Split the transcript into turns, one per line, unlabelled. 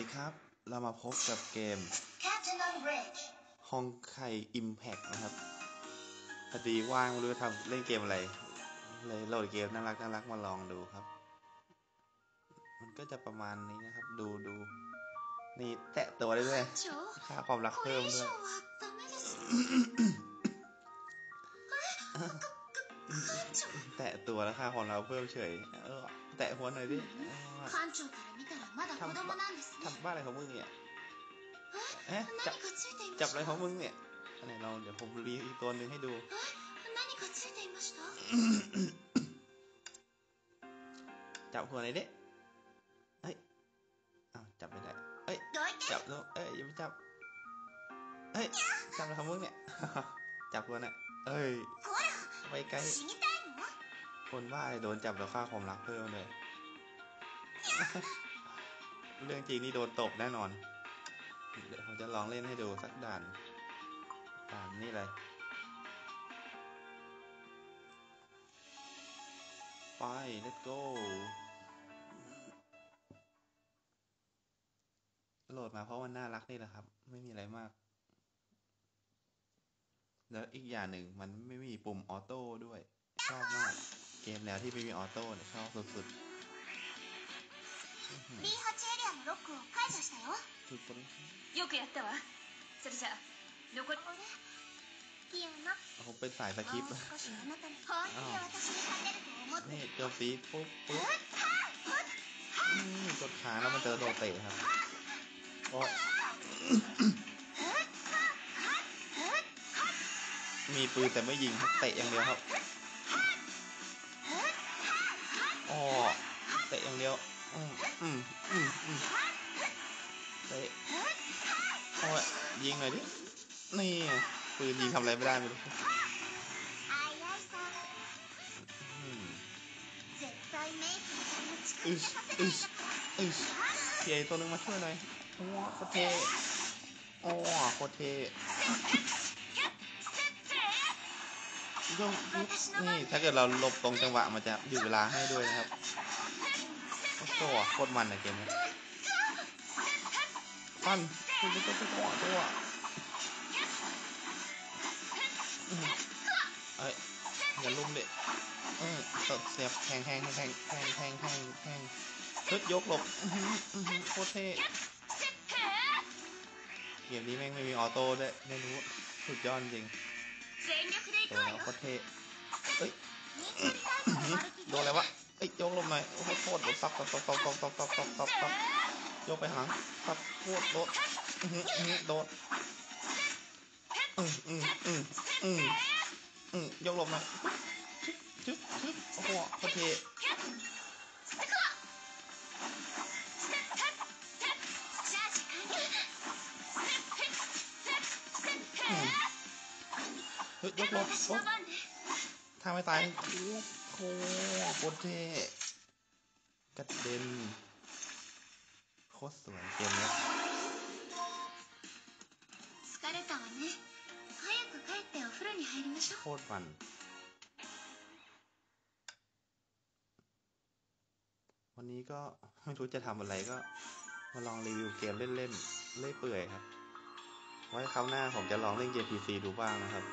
วัสดีครับ เรามาพบกับเกม h o n ไค Impact นะครับ พอดีว่างไม่รู้ทำเล่นเกมอะไร เลยโหลดเกมน่ารักน่ารักมาลองดูครับ มันก็จะประมาณนี้นะครับ ดูดู นี่แตะตัวได้ด้วยค่าความรักเพิ่มด้วยแตะตัวแล้วค่าความรักเพิ่มเฉย เออ แตะหัวหน่อยดิเออ
館長から見たらまだ子供なんですね
ทำบ้าอะไรของมึงเนี่ยเอ๊ะ
何
จับ
かついていま
จับ
し
อะไร
た
ของมึงเนี่ยอันไหนเราเดี๋ยวผมรีอีกตัวหนึ่งให้ดู
何かついていました
จับหัวไหนอยดิเฮ้ยอ้าวจับไม่ได้เอ้ย
どいて
จับแล้วเอ้ยอย่าไปจับ เอ้ย จับอะไรของมึงเนี่ย จับหัวหน่อยเอ้ย
ほ
ไปไกล
ら死にたいの
คนบ้าเลยโดนจับแล้วค่าความรักเพิ่มเลย เรื่องจริงนี่โดนตบแน่นอน เดี๋ยวผมจะลองเล่นให้ดูสักด่าน ด่านนี่เลยไป let's go โหลดมาเพราะมันน่ารักนี่แหละครับ ไม่มีอะไรมาก แล้วอีกอย่างหนึ่งมันไม่มีปุ่มออโต้ด้วย ชอบมาก เกมแนวที่ไม่มีออโต้เนี่ยชอบสุดๆอื้อหือ
B8 エリアのロックを解除したよ
สุด
よくやったわそれじゃあ残り
あれピアノ
ๆผมเป็นสายสคริปต์
もう少しあなたに本気で私に勝てると思って
นี่โจมตีปุ๊บปุ๊บอืมกดค้างแล้วมันเจอโดดเตะครับโอ้มีปืนแต่ไม่ยิงครับเตะอย่างเดียวครับ เดียวอืมอืมอืมอืมเตะโอ้ยยิงหน่อยดิ นี่ปืนยิงทำอะไรไม่ได้ไม่รู้อึชอึชอึชเพียตัวนึงมาช่วยหน่อยโอ้โคเทโอ้โคเทนี่ถ้าเกิดเราหลบตรงจังหวะมันจะอยู่เวลาให้ด้วยนะครับ ตัวโคตรมันเลยเกมนี้ฟันตัวตัวตัวตัวเอ้ยอย่าลุ่มเด็กเออตบเสียบแทงแทงแทงแทงแทงแทงแทงฮึดยกหลบโคตรเท่เกมนี้แม่งไม่มีออโต้ด้วยไม่รู้สุดยอดจริงตัวเราโคตรเท่เอ้ยโดนอะไรวะ ยกลงหน่อยโอ้โโคตตับตับตับตับตับตับตับตับตับตับยกไปหาตับโคตรโดนอืมอืมโดนอืมอืมอืมอืมมยกลงหน่อยชึบชึบโอ้โหโอเคฮ้ยยกลงทำไม่ตาย โคตรเท่กระเด็นโคตรสวยเกมเนี้ยโคตรมันวันนี้ก็ไม่รู้จะทำอะไรก็ มาลองรีวิวเกมเล่นๆเล่ยเปื่อยครับ ไว้คราวหน้าผมจะลองเล่นเกมพีซีดูบ้างนะครับ